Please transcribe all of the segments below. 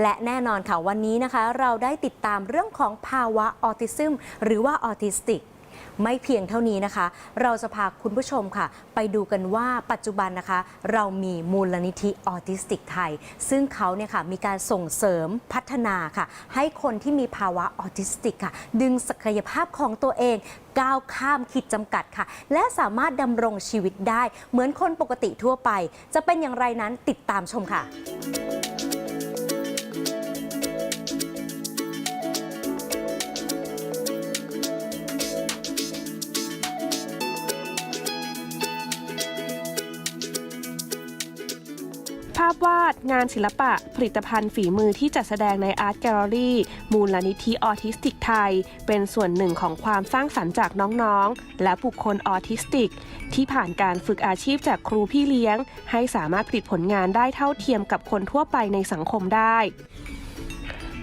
และแน่นอนค่ะวันนี้นะคะ เราได้ติดตามเรื่องของภาวะออทิซึม หรือว่าออทิสติกไม่เพียงเท่านี้นะคะ เราจะพาคุณผู้ชมค่ะ ไปดูกันว่าปัจจุบันนะคะ เรามีมูลนิธิออทิสติกไทย ซึ่งเขาเนี่ยค่ะมีการส่งเสริมพัฒนาค่ะ ให้คนที่มีภาวะออทิสติกค่ะ ดึงศักยภาพของตัวเองก้าวข้ามขีดจำกัดค่ะ และสามารถดำรงชีวิตได้ เหมือนคนปกติทั่วไป จะเป็นอย่างไรนั้นติดตามชมค่ะาพวาด งานศิลปะ ผลิตภัณฑ์ฝีมือที่จัดแสดงในอาร์ตแกลเลอรี่ มูลนิธิออทิสติกไทย เป็นส่วนหนึ่งของความสร้างสรรค์จากน้องๆ และบุคคลออทิสติก ที่ผ่านการฝึกอาชีพจากครูพี่เลี้ยง ให้สามารถผลิตผลงานได้เท่าเทียมกับคนทั่วไปในสังคมได้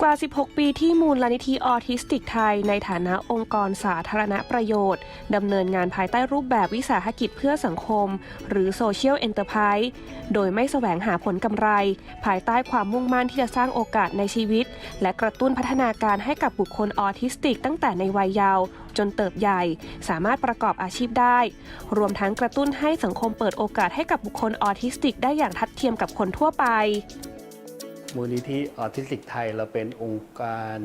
กว่า 16 ปีที่มูลนิธิออทิสติกไทย ในฐานะองค์กรสาธารณประโยชน์ ดำเนินงานภายใต้รูปแบบวิสาหกิจเพื่อสังคม หรือ Social Enterprise โดยไม่แสวงหาผลกำไร ภายใต้ความมุ่งมั่นที่จะสร้างโอกาสในชีวิต และกระตุ้นพัฒนาการให้กับบุคคลออทิสติก ตั้งแต่ในวัยเยาว์จนเติบใหญ่ สามารถประกอบอาชีพได้ รวมทั้งกระตุ้นให้สังคมเปิดโอกาสให้กับบุคคลออทิสติก ได้อย่างทัดเทียมกับคนทั่วไป มูลนิธิออทิสติกไทย เราเป็นองค์การ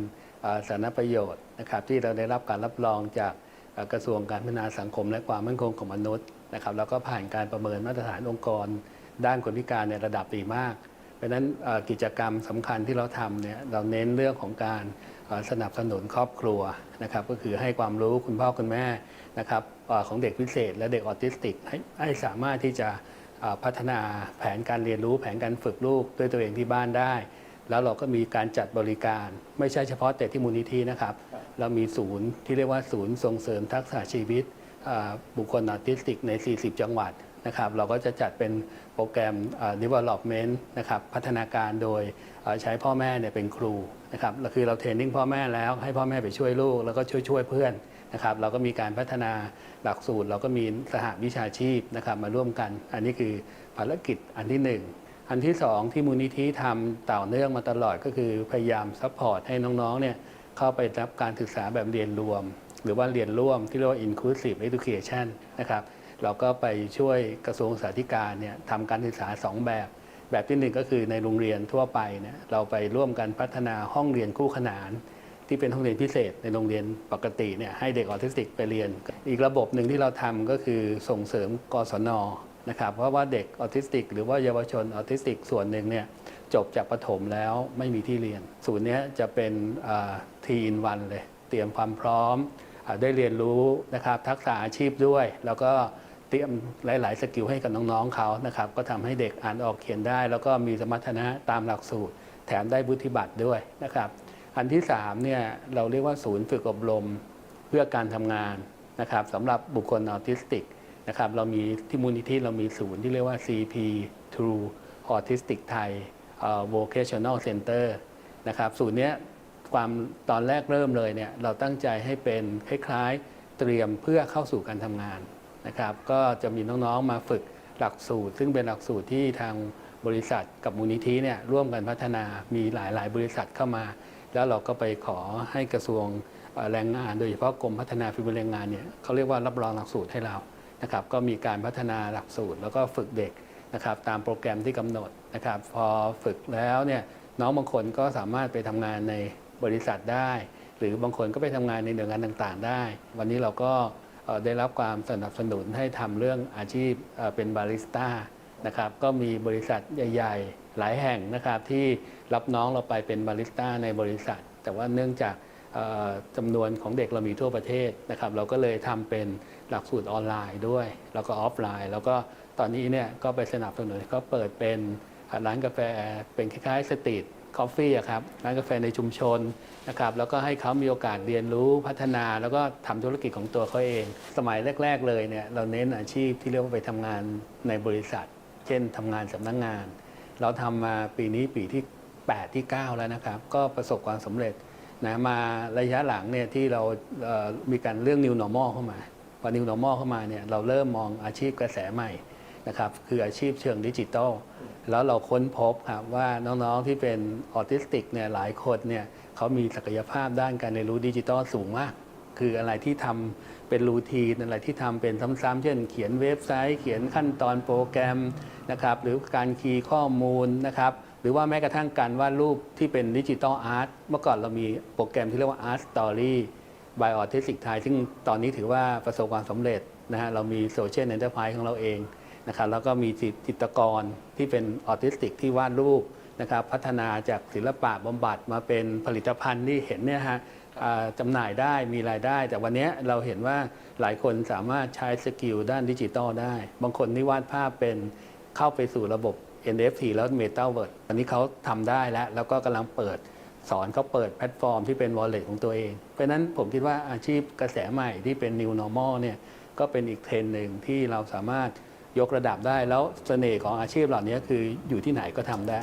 สาธารณประโยชน์นะครับที่เราได้รับการรับรองจากกระทรวงการพัฒนาสังคมและความมั่นคงของมนุษย์นะครับแล้วก็ผ่านการประเมินมาตรฐานองค์กร ด้านคนพิการในระดับดีมาก เพราะนั้นกิจกรรมสำคัญที่เราทำเนี่ยเราเน้นเรื่องของการสนับสนุนครอบครัวนะครับก็คือให้ความรู้คุณพ่อคุณแม่นะครับของเด็กพิเศษ และเด็กออทิสติกให้ให้สามารถที่จะ พัฒนาแผนการเรียนรู้แผนการฝึกลูกด้วยตัวเองที่บ้านได้ แล้วเราก็มีการจัดบริการ ไม่ใช่เฉพาะแต่ที่มูลนิธินะครับ เรามีศูนย์ที่เรียกว่าศูนย์ส่งเสริมทักษะชีวิตอ่าบุคคลออทิสติกใน 40 จังหวัดนะครับเราก็จะจัดเป็นโปรแกรมอ่า development นะครับพัฒนาการโดยอ่าใช้พ่อแม่เนี่ยเป็นครูนะครับแล้วคือเราเทรนนิ่งพ่อแม่แล้วให้พ่อแม่ไปช่วยลูก แล้วก็ช่วยช่วยเพื่อน นะครับเราก็มีการพัฒนาหลักสูตร เราก็มีสหวิชาชีพนะครับมาร่วมกัน อันนี้คือภารกิจอันที่หนึ่งอันที่สองที่มูลนิธิทำต่อเนื่องมาตลอดก็คือพยายามซัพพอร์ตให้น้องๆเนี่ยเข้าไปรับการศึกษาแบบเรียนรวม หรือว่าเรียนร่วมที่เรียกว่า inclusive education นะครับเราก็ไปช่วยกระทรวงสาธการเนี่ยทำการศึกษา 2 แบบ แบบที่หนึ่งก็คือในโรงเรียนทั่วไปเนี่ยเราไปร่วมกันพัฒนาห้องเรียนคู่ขนาน ที่เป็นห้องเรียนพิเศษ ในโรงเรียนปกติเนี่ยให้เด็กออทิสติกไปเรียน อีกระบบหนึ่งที่เราทำก็คือส่งเสริมกศนนะครับเพราะว่าเด็กออทิสติก หรือว่าเยาวชนออทิสติก ส่วนหนึ่งเนี่ยจบจากประถมแล้วไม่มีที่เรียน ศูนย์นี้จะเป็นทีอินวันเลย เตรียมความพร้อมอได้เรียนรู้นะครับทักษะอาชีพด้วย แล้วก็เตรียมหลาย ๆ สกิลให้กับน้อง ๆเขานะครับก็ทำให้เด็กอ่านออกเขียนได้ แล้วก็มีสมรรถนะตามหลักสูตร แถมได้บุธิบัตรด้วยนะครับ อันที่3เนี่ยเราเรียกว่าศูนย์ฝึกอบรมเพื่อการทำงานนะครับสำหรับบุคคลออทิสติกนะครับเรามีที่มูลนิธิเรามีศูนย์ที่เรียกว่า CP True Autistic Thai Vocational Center นะครับศูนย์เนี้ยความตอนแรกเริ่มเลยเนี่ยเราตั้งใจให้เป็นคล้ายๆเตรียมเพื่อเข้าสู่การทำงานนะครับก็จะมีน้องๆมาฝึกหลักสูตร ซึ่งเป็นหลักสูตรที่ทางบริษัทกับมูลนิธิเนี่ยร่วมกันพัฒนามีหลายๆ บริษัทเข้ามา แล้วเราก็ไปขอให้กระทรวงแรงงาน โดยเฉพาะกรมพัฒนาฝีมือแรงงานเนี่ยเขาเรียกว่ารับรองหลักสูตรให้เรานะครับก็มีการพัฒนาหลักสูตร แล้วก็ฝึกเด็กนะครับตามโปรแกรมที่กำหนดนะครับพอฝึกแล้วเนี่ยน้องบางคนก็สามารถไปทำงานในบริษัทได้ หรือบางคนก็ไปทำงานในหน่วยงานต่างๆ ได้ วันนี้เราก็ได้รับความสนับสนุนให้ทำเรื่องอาชีพเอ่อเป็นบาริสต้า นะครับก็มีบริษัทใหญ่ๆ หลายแห่งนะครับที่รับน้องเราไปเป็นบาริสต้าในบริษัท แต่ว่าเนื่องจากจำนวนของเด็กเรามีทั่วประเทศนะครับเราก็เลยทำเป็นหลักสูตรออนไลน์ด้วย แล้วก็ออฟไลน์ แล้วก็ตอนนี้เนี่ยก็ไปสนับสนุนเขาเปิดเป็นร้านกาแฟเป็นคล้ายๆสตรีทคอฟฟี่ครับร้านกาแฟในชุมชนนะครับแล้วก็ให้เขามีโอกาสเรียนรู้พัฒนา แล้วก็ทำธุรกิจของตัวเขาเอง สมัยแรก ๆ เลยเนี่ยเราเน้นอาชีพที่เรียกว่าไปทำงานในบริษัท เช่นทำงานสำนักงงาน เราทำมาปีนี้ปีที่ 8 ที่ 9 แล้วนะครับ ก็ประสบความสำเร็จนะมาระยะหลังเนี่ยที่เราเมีการเรื่อง new normal เข้ามาพอ new normal เข้ามาเนี่ยเราเริ่มมองอาชีพกระแสใหม่นะครับคืออาชีพเชิงดิจิทัลแล้วเราค้นพบครับว่าน้องๆที่เป็นออทิสติกเนี่ยหลายคนเนี่ยเขามีศักยภาพด้านการเรียนรู้ดิจิทัลสูงมาก คืออะไรที่ทำเป็นรูทีนอะไรที่ทำเป็นซ้ำๆเช่น เขียนเว็บไซต์ เขียนขั้นตอนโปรแกรมนะครับหรือการคีย์ข้อมูลนะครับหรือว่าแม้กระทั่งการวาดรูปที่เป็นดิจิทัลอาร์ตเมื่อก่อนเรามีโปรแกรมที่เรียกว่า Art Story by Autistic Thai ซึ่งตอนนี้ถือว่าประสบความสำเร็จนะฮะเรามีโซเชียลเอ็นเตอร์ไพรส์ของเราเองนะครับแล้วก็มีจิตรกรที่เป็นออทิสติกที่วาดรูปนะครับพัฒนาจากศิลปะบำบัดมาเป็นผลิตภัณฑ์ที่เห็นเนี่ยฮะ จำหน่ายได้มีรายได้ แต่วันนี้เราเห็นว่าหลายคนสามารถใช้สกิลด้านดิจิตอลได้ บางคนที่วาดภาพเป็นเข้าไปสู่ระบบ NFT แล้ว Metaverse อันนี้เขาทำได้แล้ว แล้วก็กำลังเปิดสอนเขาเปิดแพลตฟอร์มที่เป็น wallet ของตัวเอง เพราะนั้นผมคิดว่าอาชีพกระแสใหม่ที่เป็น new normal เนี่ยก็เป็นอีกเทรนหนึ่งที่เราสามารถยกระดับได้ แล้วเสน่ห์ของอาชีพเหล่านี้คืออยู่ที่ไหนก็ทำได้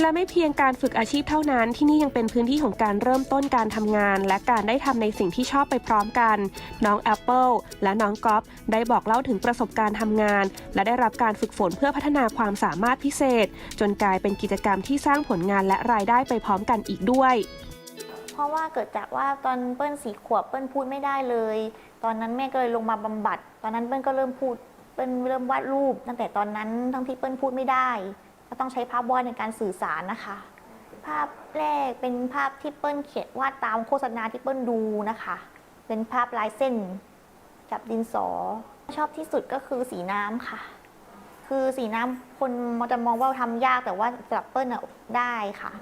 และไม่เพียงการฝึกอาชีพเท่านั้น ที่นี่ยังเป็นพื้นที่ของการเริ่มต้นการทำงาน และการได้ทำในสิ่งที่ชอบไปพร้อมกัน น้องแอปเปิลและน้องก๊อฟได้บอกเล่าถึงประสบการณ์ทำงาน และได้รับการฝึกฝนเพื่อพัฒนาความสามารถพิเศษ จนกลายเป็นกิจกรรมที่สร้างผลงานและรายได้ไปพร้อมกันอีกด้วย เพราะว่าเกิดจากว่าตอนเปิ้ลสีขวบเปิ้ลพูดไม่ได้เลย ตอนนั้นแม่ก็เลยลงมาบำบัด ตอนนั้นเปิ้ลก็เริ่มพูดเปิ้ลเริ่มวาดรูป ตั้งแต่ตอนนั้นทั้งที่เปิ้ลพูดไม่ได้ ก็ต้องใช้ภาพวาดในการสื่อสารนะคะ ภาพแรกเป็นภาพที่เปิ้ลเขียนวาดตามโฆษณาที่เปิ้ลดูนะคะ เป็นภาพลายเส้นจับดินสอ ชอบที่สุดก็คือสีน้ำค่ะ คือสีน้ำคนมันจะมองว่าทำยากแต่ว่าสำหรับเปิ้ลอะได้ค่ะ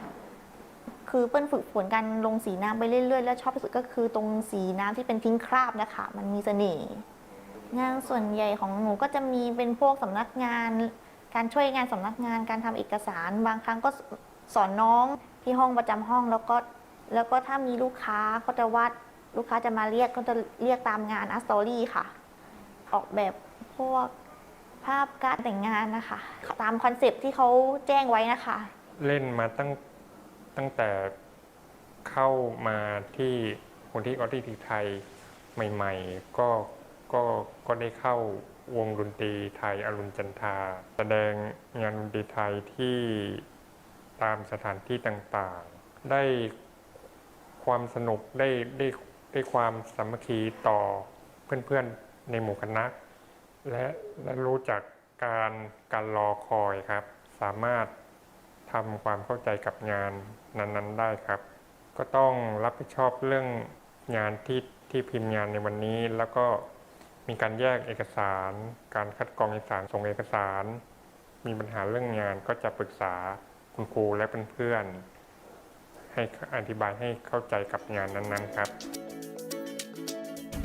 คือเปิ้ลฝึกฝนการลงสีน้ำไปเรื่อยๆ แล้วชอบที่สุดก็คือตรงสีน้ำที่เป็นทิ้งคราบนะคะ มันมีเสน่ห์งานส่วนใหญ่ของหนูก็จะมีเป็นพวกสำนักงาน การช่วยงานสำนักงานการทำเอกสาร บางครั้งก็สอนน้องที่ห้องประจำห้องแล้วก็แล้วก็ถ้ามีลูกค้าก็จะวาดลูกค้าจะมาเรียกก็จะเรียกตามงานอัสตอรี่ค่ะ ออกแบบพวกภาพการแต่งงานนะคะ ตามคอนเซปที่เขาแจ้งไว้นะคะ เล่นมาตั้งตั้งแต่เข้ามาที่คนที่ออทิติไทยใหม่ ๆ ก็ ก็ก็ได้เข้าวงดนตรีไทยอรุณจันทราแสดงงานดนตรีไทยที่ตามสถานที่ต่างๆ ได้ความสนุกได้ได้ได้ความสามัคคีต่อเพื่อนๆในหมู่คณะและและรู้จักการการรอคอยครับ สามารถทำความเข้าใจกับงานนั้นๆได้ครับ ก็ต้องรับผิดชอบเรื่องงานที่ที่พิมพ์งานในวันนี้แล้วก็ มีการแยกเอกสาร การคัดกรองเอกสารส่งเอกสาร มีปัญหาเรื่องงานก็จะปรึกษาคุณครูและเพื่อนๆให้อธิบายให้เข้าใจกับงานนั้นๆครับ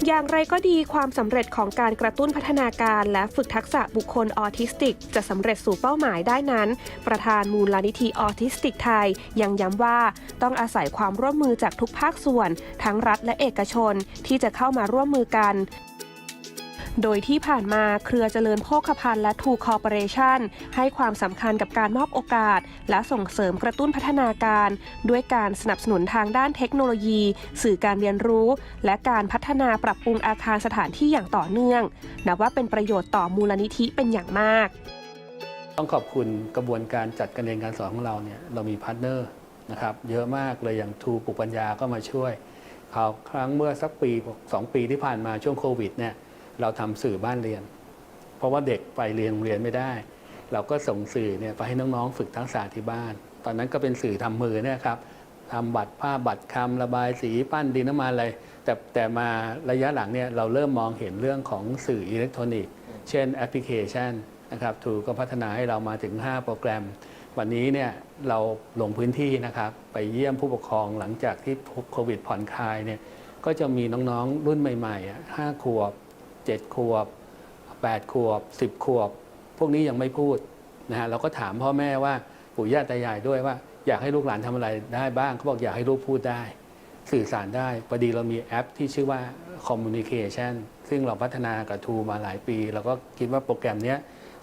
อย่างไรก็ดีความสำเร็จของการกระตุ้นพัฒนาการและฝึกทักษะบุคคลออทิสติก จะสำเร็จสู่เป้าหมายได้นั้น ประธานมูลนิธิออทิสติกไทย ยังย้ำว่าต้องอาศัยความร่วมมือจากทุกภาคส่วน ทั้งรัฐและเอกชนที่จะเข้ามาร่วมมือกัน โดยที่ผ่านมาเครือเจริญโภคภัณฑ์และทูคอร์ปอเรชันให้ความสำคัญกับการมอบโอกาส และส่งเสริมกระตุ้นพัฒนาการ ด้วยการสนับสนุนทางด้านเทคโนโลยี สื่อการเรียนรู้ และการพัฒนาปรับปรุงอาคารสถานที่อย่างต่อเนื่องนับว่าเป็นประโยชน์ต่อมูลนิธิเป็นอย่างมาก ต้องขอบคุณกระบวนการจัดการเรียนการสอนของเราเนี่ยเรามีพาร์ทเนอร์นะครับเยอะมากเลยอย่างทูปุกปัญญาก็มาช่วยคราวครั้งเมื่อสักปีสองปีที่ผ่านมาช่วงโควิดเนี่ย เราทำสื่อบ้านเรียน เพราะว่าเด็กไปเรียนโรงเรียนไม่ได้ เราก็ส่งสื่อเนี่ยไปให้น้องๆฝึกทักษะที่บ้าน ตอนนั้นก็เป็นสื่อทำมือเนี่ยครับทำบัตรผ้าบัตรคำระบายสีปั้นดินน้ำมันอะไรแต่แต่มาระยะหลังเนี่ยเราเริ่มมองเห็นเรื่องของสื่ออิเล็กทรอนิกส์ เช่นแอปพลิเคชันนะครับทูก็พัฒนาให้เรามาถึง 5 โปรแกรม วันนี้เนี่ยเราลงพื้นที่นะครับ ไปเยี่ยมผู้ปกครองหลังจากที่โควิดผ่อนคลายเนี่ยก็จะมีน้องๆรุ่นใหม่ๆอะห้าขวบ 7 ขวบ 8 ขวบ 10 ขวบ พวกนี้ยังไม่พูดนะฮะเราก็ถามพ่อแม่ว่าปู่ย่าตายายด้วยว่า อยากให้ลูกหลานทำอะไรได้บ้างเขาบอกอยากให้ลูกพูดได้ สื่อสารได้พอดีเรามีแอปที่ชื่อว่า Communication ซึ่งเราพัฒนากับทูมาหลายปี เราก็คิดว่าโปรแกรมนี้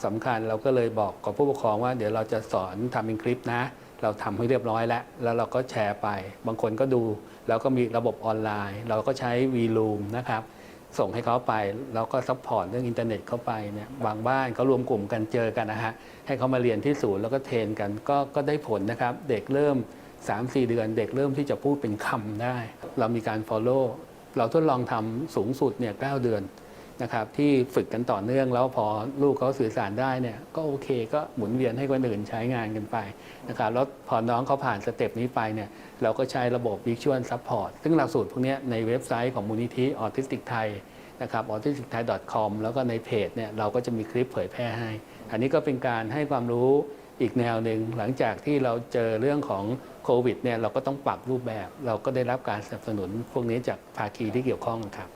สำคัญเราก็เลยบอกกับผู้ปกครองว่าเดี๋ยวเราจะสอนทำเป็นคลิปนะ เราทำให้เรียบร้อยแล้ว แล้วเราก็แชร์ไป บางคนก็ดู แล้วก็มีระบบออนไลน์ เราก็ใช้ VLoom นะครับ ส่งให้เขาไป แล้วก็ซัพพอร์ตเรื่องอินเทอร์เน็ตเข้าไปเนี่ยบางบ้านเขารวมกลุ่มกันเจอกันนะฮะให้เขามาเรียนที่ศูนย์แล้วก็เทรนกันก็ก็ได้ผลนะครับ เด็กเริ่ม 3-4 เดือน เด็กเริ่มที่จะพูดเป็นคำได้ เรามีการ Follow เราทดลองทำสูงสุดเนี่ยเเดือน นะครับที่ฝึกกันต่อเนื่องแล้วพอลูกเขาสื่อสารได้เนี่ยก็โอเคก็หมุนเวียนให้คนอื่นใช้งานกันไปนะครับแล้วพอน้องเขาผ่านสเต็ปนี้ไปเนี่ยเราก็ใช้ระบบ Visual Support ซึ่งหลักสูตรพวกนี้ในเว็บไซต์ของมูลนิธิออทิสติกไทยนะครับ autisticthai.com แล้วก็ในเพจเนี่ยเราก็จะมีคลิปเผยแพร่ให้ อันนี้ก็เป็นการให้ความรู้อีกแนวหนึ่งหลังจากที่เราเจอเรื่องของโควิดเนี่ยเราก็ต้องปรับรูปแบบ เราก็ได้รับการสนับสนุนพวกนี้จากภาคีที่เกี่ยวข้องครับ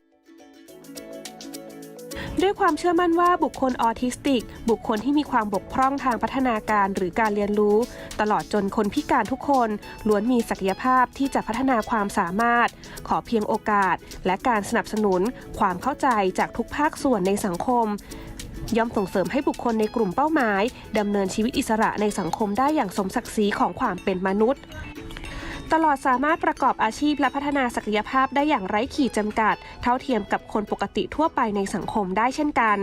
ด้วยความเชื่อมั่นว่าบุคคลออทิสติก บุคคลที่มีความบกพร่องทางพัฒนาการหรือการเรียนรู้ ตลอดจนคนพิการทุกคนล้วนมีศักยภาพที่จะพัฒนาความสามารถ ขอเพียงโอกาส และการสนับสนุน ความเข้าใจจากทุกภาคส่วนในสังคมย่อมส่งเสริมให้บุคคลในกลุ่มเป้าหมายดำเนินชีวิตอิสระในสังคมได้อย่างสมศักดิ์ศรีของความเป็นมนุษย์ ตลอดสามารถประกอบอาชีพและพัฒนาศักยภาพได้อย่างไร้ขีดจำกัด เท่าเทียมกับคนปกติทั่วไปในสังคมได้เช่นกัน